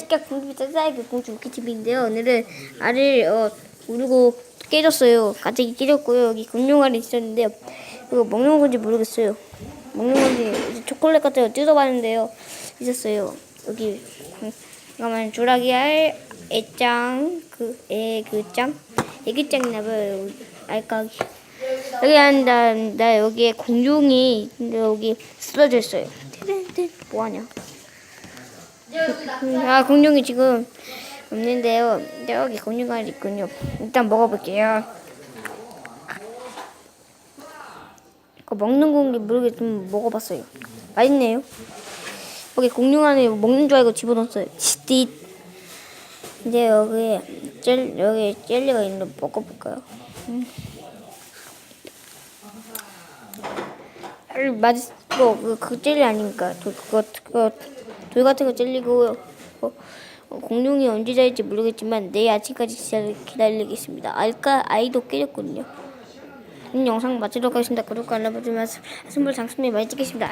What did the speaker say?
시카 공주 짜자기 공주 키집인데요. 오늘은 알을 어 우르고 깨졌어요. 갑자기 깨졌고요. 여기 공룡알이 있었는데요. 이거 먹는 건지 모르겠어요. 먹는 건지 초콜릿 같은 거 뜯어봤는데요. 있었어요. 여기 음, 잠깐만 조라기 알 애짱 그 애그짱 애기짱이나봐요. 여기 알까기 여기 한다 나 여기에 공룡이 여기 쓰러져 있어요. 뭐하냐? 아 공룡이 지금 없는데요. 여기 공룡알이 있군요. 일단 먹어볼게요. 이거 먹는 건지 모르겠지만 먹어봤어요. 맛있네요. 여기 공룡 안에 먹는 줄 알고 집어넣었어요. 치띠. 이제 여기 젤 여기 젤리가 있는데 먹어볼까요? 음. 음, 맛있어. 그, 그 젤리 아닙니까? 돌, 그거, 그거, 돌 같은 거 젤리고, 어, 어, 공룡이 언제 잘지 모르겠지만, 내일 아침까지 기다리, 기다리겠습니다. 알까, 아이도 깨졌거든요. 오늘 영상 마치도록 하겠습니다. 구독과 알람 버튼 말씀, 선물 장수님 많이 찍겠습니다.